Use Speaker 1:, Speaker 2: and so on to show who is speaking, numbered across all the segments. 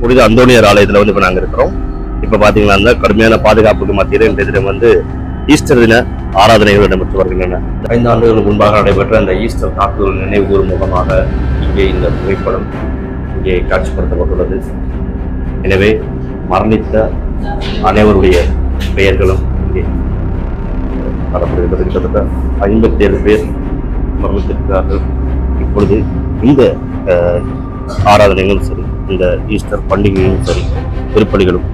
Speaker 1: புனித அந்தோனியர் ஆலயத்தில் வந்து இப்போ நாங்கள் இருக்கிறோம். இப்போ பார்த்தீங்கன்னா அந்த கடுமையான பாதுகாப்புக்கு மத்தியில் இன்றைய தினம் வந்து ஈஸ்டர் தின ஆராதனைகள் இடம்பெற்று வருகின்றன. ஐந்து ஆண்டுகளுக்கு முன்பாக நடைபெற்ற அந்த ஈஸ்டர் தாக்குதல் நினைவு முகமாக இங்கே இந்த புகைப்படம் இங்கே காட்சிப்படுத்தப்பட்டுள்ளது. எனவே மரணித்த அனைவருடைய பெயர்களும் இங்கே காணப்படுகிறது கிட்டத்தட்ட ஐம்பத்தி ஏழு பேர் மரணித்திருக்கிறார்கள். இப்பொழுது இந்த ஆராதனைகளும் சரி இந்த ஈஸ்டர் பண்டிகையும் சரி திருப்பலிகளும்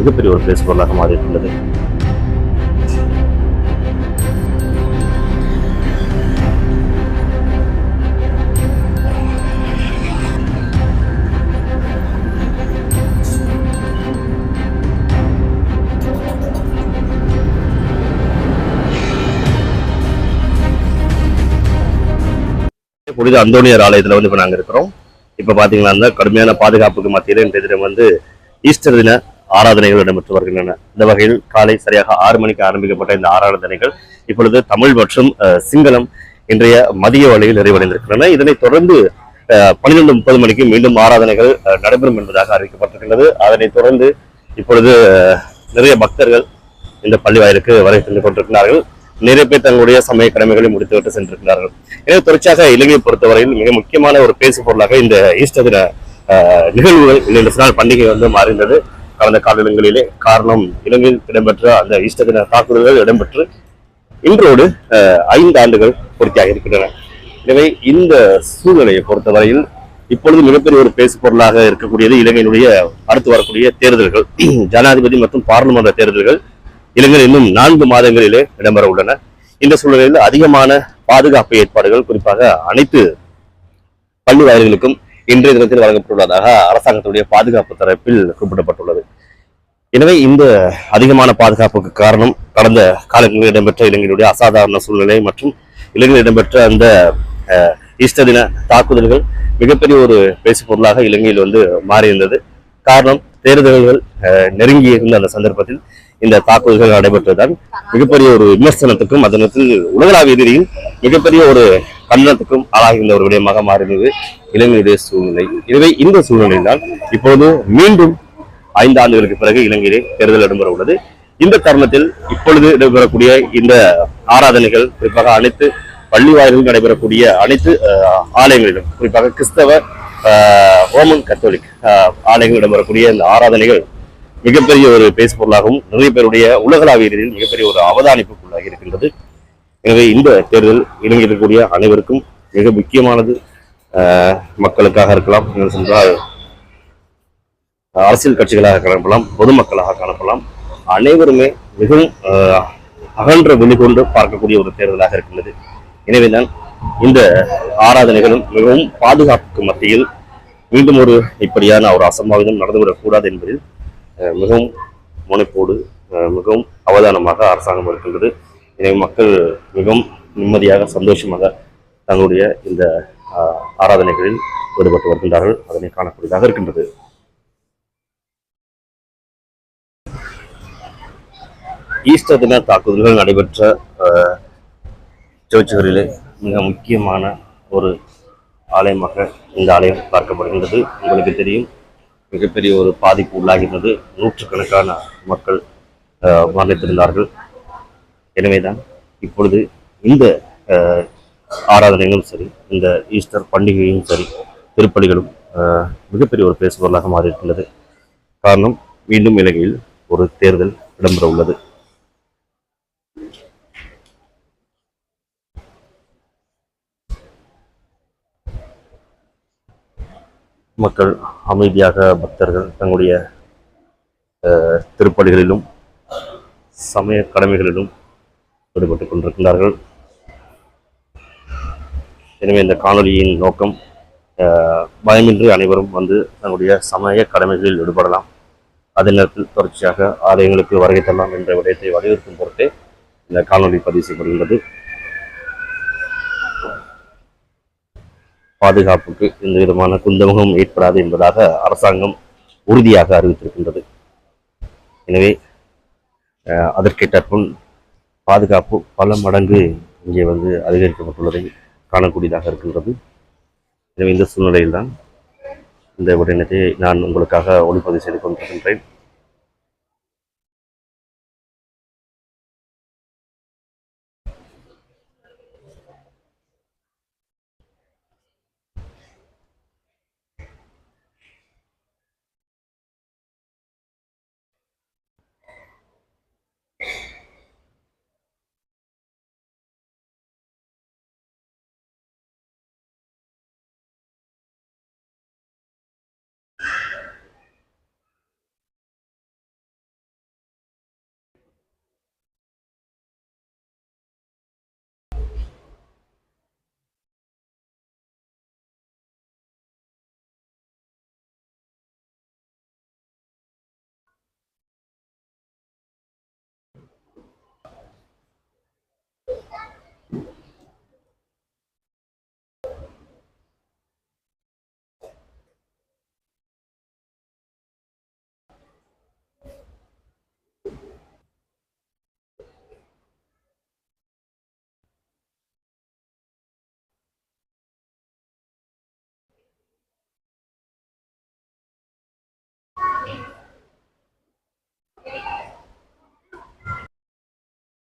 Speaker 1: மிகப்பெரிய ஒரு பேசுபொருளாக மாறியிருக்கின்றது. புனித அந்தோனியர் ஆலயத்துல வந்து இப்போ நாங்க இருக்கிறோம். இப்போ பார்த்தீங்கன்னா அந்த கடுமையான பாதுகாப்புக்கு மத்தியில் இன்றைய தினம் வந்து ஈஸ்டர் தின ஆராதனைகள் இடம்பெற்று வருகின்றன. இந்த வகையில் காலை சரியாக ஆறு மணிக்கு ஆரம்பிக்கப்பட்ட இந்த ஆராதனைகள் இப்பொழுது தமிழ் மற்றும் சிங்களம் இன்றைய மதிய வழியில் நிறைவடைந்திருக்கின்றன. இதனைத் தொடர்ந்து பன்னிரெண்டு முப்பது மணிக்கு மீண்டும் ஆராதனைகள் நடைபெறும் என்பதாக அறிவிக்கப்பட்டிருக்கின்றது. அதனைத் தொடர்ந்து இப்பொழுது நிறைய பக்தர்கள் இந்த பள்ளி வாயிலுக்கு வருகை தந்து கொண்டிருக்கிறார்கள். நிறைய பேர் தங்களுடைய சமய கடமைகளை முடித்துவிட்டு சென்றிருக்கிறார்கள். எனவே தொடர்ச்சியாக இலங்கையை பொறுத்தவரையில் மிக முக்கியமான ஒரு பேசு பொருளாக இந்த ஈஸ்டர் தின அஹ், நிகழ்வுகள் இந்த நாள் பண்டிகை வந்து மாறிந்தது. கடந்த காலங்களிலே காரணம் இலங்கையில் இடம்பெற்ற அந்த ஈஸ்டர் தின தாக்குதல்கள் இடம்பெற்று இன்றோடு ஐந்து ஆண்டுகள் பூர்த்தியாக இருக்கின்றன. எனவே இந்த சூழ்நிலையை பொறுத்தவரையில் இப்பொழுது மிகப்பெரிய ஒரு பேசு பொருளாக இருக்கக்கூடியது இலங்கையினுடைய அடுத்து வரக்கூடிய தேர்தல்கள். ஜனாதிபதி மற்றும் பாராளுமன்ற தேர்தல்கள். இலங்கையில் இன்னும் நான்கு மாதங்களிலே இடம்பெற உள்ளன. இந்த சூழ்நிலையில் அதிகமான பாதுகாப்பு ஏற்பாடுகள் குறிப்பாக அனைத்து பள்ளி வாயில்களுக்கும் இன்றைய தினத்தில் வழங்கப்பட்டுள்ளதாக அரசாங்கத்துடைய பாதுகாப்பு தரப்பில் குறிப்பிடப்பட்டுள்ளது. எனவே இந்த அதிகமான பாதுகாப்புக்கு காரணம் கடந்த காலங்களில் இடம்பெற்ற இலங்கையினுடைய அசாதாரண சூழ்நிலை மற்றும் இலங்கையில் இடம்பெற்ற அந்த அஹ், ஈஸ்டர் தின தாக்குதல்கள் மிகப்பெரிய ஒரு பேசு பொருளாக இலங்கையில் வந்து மாறியிருந்தது. காரணம் தேர்தல்கள் அஹ், நெருங்கி இருந்த அந்த சந்தர்ப்பத்தில் இந்த தாக்குதல்கள் நடைபெற்றதுதான் மிகப்பெரிய ஒரு விமர்சனத்துக்கும் அதன் உலகளாவிய ரீதியில் மிகப்பெரிய ஒரு கண்டனத்துக்கும் ஆளாகின்ற ஒரு விடயமாக மாறினது இலங்கையுடைய சூழ்நிலை. எனவே இந்த சூழ்நிலையில்தான் இப்பொழுது மீண்டும் ஐந்து ஆண்டுகளுக்கு பிறகு இலங்கையிலே தேர்தல் இடம்பெற உள்ளது. இந்த தருணத்தில் இப்பொழுது இடம்பெறக்கூடிய இந்த ஆராதனைகள் குறிப்பாக அனைத்து பள்ளி வாயில்களில் நடைபெறக்கூடிய அனைத்து ஆலயங்களிலும் குறிப்பாக கிறிஸ்தவ ரோமன் கத்தோலிக் அஹ், இடம்பெறக்கூடிய இந்த ஆராதனைகள் மிகப்பெரிய ஒரு பேசுபொருளாகவும் நிறைய பேருடைய உலகளாவிய ரீதியில் மிகப்பெரிய ஒரு அவதானிப்புக்குள்ளாகி இருக்கின்றது. எனவே இந்த தேர்தல் இலங்கையில் இருக்கக்கூடிய அனைவருக்கும் மிக முக்கியமானது மக்களுக்காக இருக்கலாம். என்று சொன்னால் அரசியல் கட்சிகளாக காணப்படலாம் பொதுமக்களாக காணப்படலாம். அனைவருமே மிகவும் அகன்ற வெளிக்கொண்டு பார்க்கக்கூடிய ஒரு தேர்தலாக இருக்கின்றது. எனவேதான் இந்த ஆராதனைகளும் மிகவும் பாதுகாப்புக்கு மத்தியில் மீண்டும் ஒரு இப்படியான ஒரு அசம்பாவிதம் நடந்துவிடக்கூடாது என்பதில் அஹ், மிகவும் முனைப்போடு அஹ், மிகவும் அவதானமாக அரசாங்கம் இருக்கின்றது. எனவே மக்கள் மிகவும் நிம்மதியாக சந்தோஷமாக தங்களுடைய இந்த ஆராதனைகளில் ஈடுபட்டு வருகின்றார்கள். அதனை காணக்கூடியதாக இருக்கின்றது. ஈஸ்டர் தின தாக்குதல்கள் நடைபெற்ற அஹ், சர்ச்சுகளிலே மிக முக்கியமான ஒரு ஆலயமாக இந்த ஆலயம் பார்க்கப்படுகின்றது. உங்களுக்கு தெரியும் மிகப்பெரிய ஒரு பாதிப்பு உள்ளாகின்றது. நூற்றுக்கணக்கான மக்கள் மரணித்திருந்தார்கள் எனவேதான் இப்பொழுது இந்த ஆராதனைகளும் சரி இந்த ஈஸ்டர் பண்டிகையும் சரி திருப்பலிகளும் மிகப்பெரிய ஒரு பேசுபொருளாக மாறியிருக்கின்றது. காரணம் மீண்டும் இலங்கையில் ஒரு தேர்தல் இடம்பெற உள்ளது மக்கள் அமைதியாக பக்தர்கள் தங்களுடைய திருப்பலிகளிலும் சமய கடமைகளிலும் ஈடுபட்டு கொண்டிருக்கிறார்கள். எனவே இந்த காணொலியின் நோக்கம் அஹ், பயமின்றி அனைவரும் வந்து தங்களுடைய சமய கடமைகளில் ஈடுபடலாம். அதே நேரத்தில் தொடர்ச்சியாக ஆலயங்களுக்கு வருகை தரலாம் என்ற விடயத்தை வலியுறுத்தும் பொருட்டே இந்த காணொலி பதிவு செய்யப்படுகின்றது. பாதுகாப்புக்கு எந்த விதமான குந்தமுகம் ஏற்படாது என்பதாக அரசாங்கம் உறுதியாக அறிவித்திருக்கின்றது. எனவே அஹ், பாதுகாப்பு பல மடங்கு இங்கே வந்து அதிகரிக்கப்பட்டுள்ளதை காணக்கூடியதாக இருக்கின்றது. எனவே இந்த சூழ்நிலையில்தான் இந்த உடனத்தை நான் உங்களுக்காக ஒளிப்பதிவு செய்து கொண்டிருக்கின்றேன்.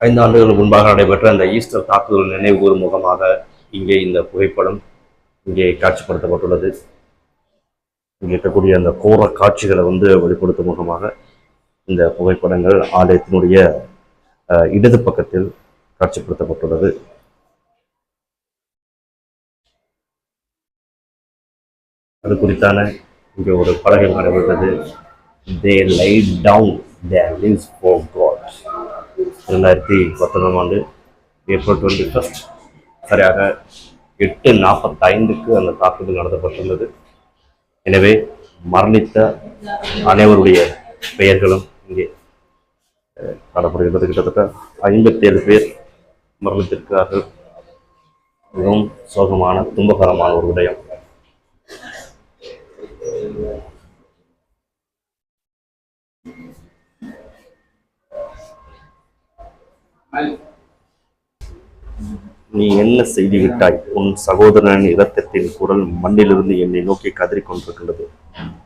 Speaker 1: ஐந்து ஆண்டுகளுக்கு முன்பாக நடைபெற்ற அந்த ஈஸ்டர் தாக்குதல் நினைவுகூரும் முகமாக இங்கே இந்த புகைப்படம் இங்கே காட்சிப்படுத்தப்பட்டுள்ளது. இங்கே இருக்கக்கூடிய அந்த கோர காட்சிகளை வந்து வெளிப்படுத்தும் முகமாக இந்த புகைப்படங்கள் ஆலயத்தினுடைய இடது பக்கத்தில் காட்சிப்படுத்தப்பட்டுள்ளது. அது குறித்தான இங்கே ஒரு பலகை நடைபெற்றது. They laid down their lives for ரெண்டாயிரத்தி பத்தொன்பதாம் ஆண்டு ஏப்ரல் டுவெண்ட்டி ஃபஸ்ட் சரியாக எட்டு நாற்பத்தைந்துக்கு அந்த தாக்குதல் நடத்தப்பட்டுள்ளது எனவே மரணித்த அனைவருடைய பெயர்களும் இங்கே காணப்படுகின்றது. கிட்டத்தட்ட ஐம்பத்தி ஏழு பேர் மரணித்திருக்கிறார்கள். மிகவும் சோகமான துன்பகரமான ஒரு விடயம். நீ என்ன செய்து விட்டாய் உன் சகோதரனின் இரத்தத்தின் குரல் மண்ணிலிருந்து என்னை நோக்கி கதறிக் கொண்டிருக்கின்றது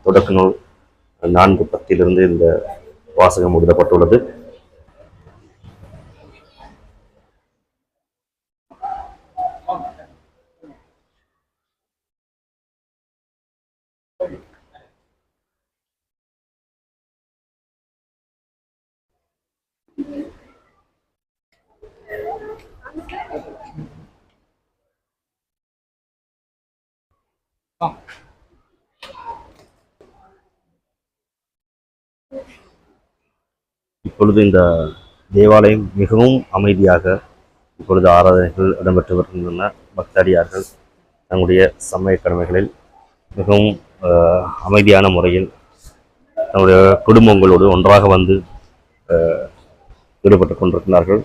Speaker 1: தொடக்க நூல் நான்கு பத்திலிருந்து இந்த வாசகம் எழுதப்பட்டுள்ளது. இப்பொழுது இந்த தேவாலயம் மிகவும் அமைதியாக இப்பொழுது ஆராதனைகள் இடம்பெற்று வருகின்றன. பக்தடியார்கள் தங்களுடைய சமய கடமைகளில் மிகவும் அமைதியான முறையில் தங்களுடைய குடும்பங்களோடு ஒன்றாக வந்து அஹ், ஈடுபட்டு கொண்டிருக்கிறார்கள்.